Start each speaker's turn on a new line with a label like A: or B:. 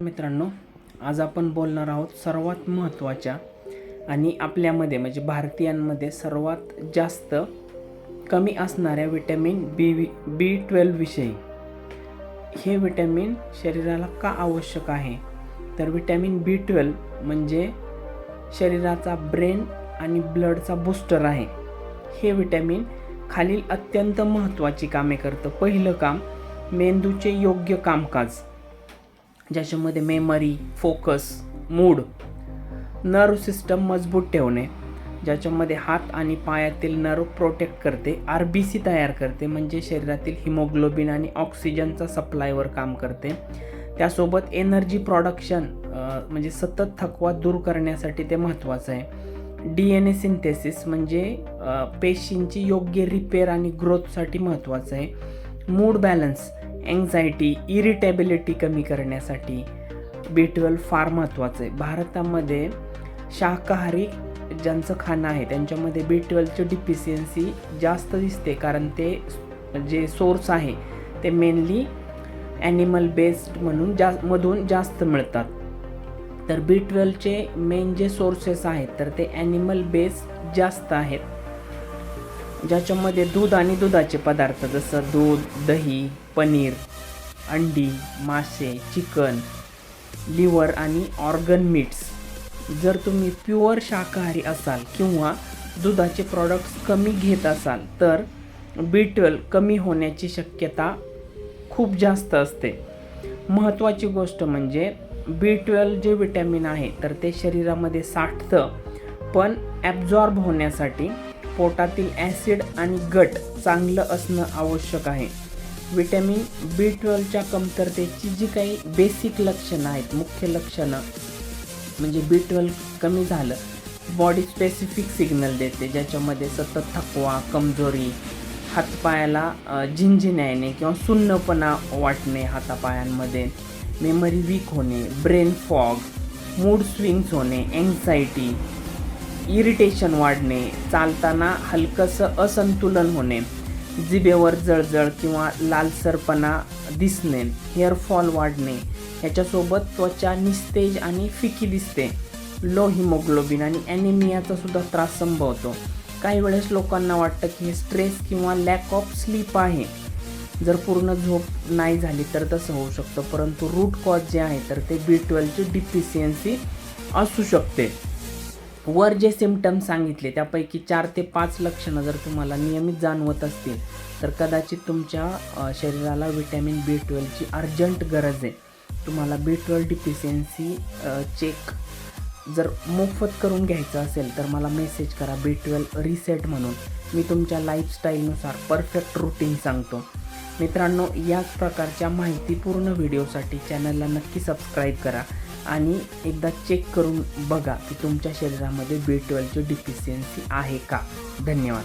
A: मित्रांनो आज आपण बोलणार आहोत सर्वात महत्त्वाच्या आणि आपल्यामध्ये म्हणजे भारतीयांमध्ये सर्वात जास्त कमी असणाऱ्या विटॅमिन बी वि बी ट्वेल्व विषयी. हे विटॅमिन शरीराला का आवश्यक आहे? तर विटॅमिन बी ट्वेल्व म्हणजे शरीराचा ब्रेन आणि ब्लडचा बूस्टर आहे. हे विटॅमिन खालील अत्यंत महत्त्वाची कामे करतं. पहिलं काम मेंदूचे योग्य कामकाज. ज्याच्यामध्ये memory focus mood nerve system मजबूत ठेवणे ज्याच्यामध्ये हात आणि पायातील नर्व प्रोटेक्ट करते आर बी सी तयार करते म्हणजे शरीरातील हिमोग्लोबिन आणि ऑक्सिजनचा सप्लायवर काम करते. त्यासोबत एनर्जी प्रॉडक्शन म्हणजे सतत थकवा दूर करण्यासाठी ते महत्त्वाचं आहे. डी एन ए सिंथेसिस म्हणजे पेशींची योग्य रिपेअर आणि ग्रोथसाठी महत्त्वाचं आहे. मूड बॅलन्स एन्झायटी इरिटेबिलिटी कमी करण्यासाठी बी ट्वेल्व फार महत्त्वाचं. आहे भारतामध्ये शाकाहारी ज्यांचं खाणं आहे त्यांच्यामध्ये बी ट्वेल्वची डिफिशियन्सी जास्त दिसते. कारण ते जे सोर्स आहे ते मेनली ॲनिमल बेस्ड म्हणून जा मधून जास्त मिळतात. तर बी ट्वेल्वचे मेन जे सोर्सेस आहेत तर ते ॲनिमल बेस्ड जास्त आहेत. ज्याच्यामध्ये दूध आणि दुधाचे पदार्थ जसं दूध दही पनीर अंडी मासे चिकन लिव्हर आणि ऑर्गन मीट्स. जर तुम्ही प्युअर शाकाहारी असाल किंवा दुधाचे प्रॉडक्ट्स कमी घेत असाल तर बी ट्वेल्व कमी होण्याची शक्यता खूप जास्त असते. महत्त्वाची गोष्ट म्हणजे बी ट्वेल्व जे विटॅमिन आहे तर ते शरीरामध्ये साठतं पण ॲब्झॉर्ब होण्यासाठी पोटातील ॲसिड आणि गट चांगलं असणं आवश्यक आहे. विटॅमिन बी ट्वेल्वच्या कमतरतेची जी काही बेसिक लक्षणं आहेत मुख्य लक्षणं म्हणजे बी ट्वेल्व कमी झालं बॉडी स्पेसिफिक सिग्नल देते ज्याच्यामध्ये सतत थकवा कमजोरी हातपायाला झिंझिण्या येणे किंवा सुन्नपणा वाटणे हातापायांमध्ये मेमरी वीक होणे ब्रेन फॉग मूड स्विंग्स होणे एन्झायटी इरिटेशन वाढणे चालताना हलकंसं असंतुलन होणे जिभेवर जळजळ किंवा लालसरपणा दिसणे हेअरफॉल वाढणे ह्याच्यासोबत त्वचा निस्तेज आणि फिकी दिसते. लो हिमोग्लोबिन आणि ॲनिमियाचा सुद्धा त्रास संभवतो. काही वेळेस लोकांना वाटतं की हे स्ट्रेस किंवा लॅक ऑफ स्लीप आहे. जर पूर्ण झोप नाही झाली तर तसं होऊ शकतं परंतु रूट कॉज जे आहे तर ते बी ट्वेल्वची डिफिशियन्सी असू शकते. वर जे सिमटम्स सांगितले त्यापैकी चार ते पाच लक्षणं जर तुम्हाला नियमित जाणवत असतील तर कदाचित तुमच्या शरीराला विटॅमिन बी ट्वेल्वची अर्जंट गरज आहे. तुम्हाला बी ट्वेल्व डिफिशियन्सी चेक जर मोफत करून घ्यायचं असेल तर मला मेसेज करा बी ट्वेल्व रिसेट म्हणून. मी तुमच्या लाईफस्टाईलनुसार परफेक्ट रुटीन सांगतो. मित्रांनो याच प्रकारच्या माहितीपूर्ण व्हिडिओसाठी चॅनलला नक्की सबस्क्राईब करा. आणि एकदा चेक करून बघा की तुमच्या शरीरामध्ये बी ट्वेल्वची डिफिशियन्सी आहे का. धन्यवाद.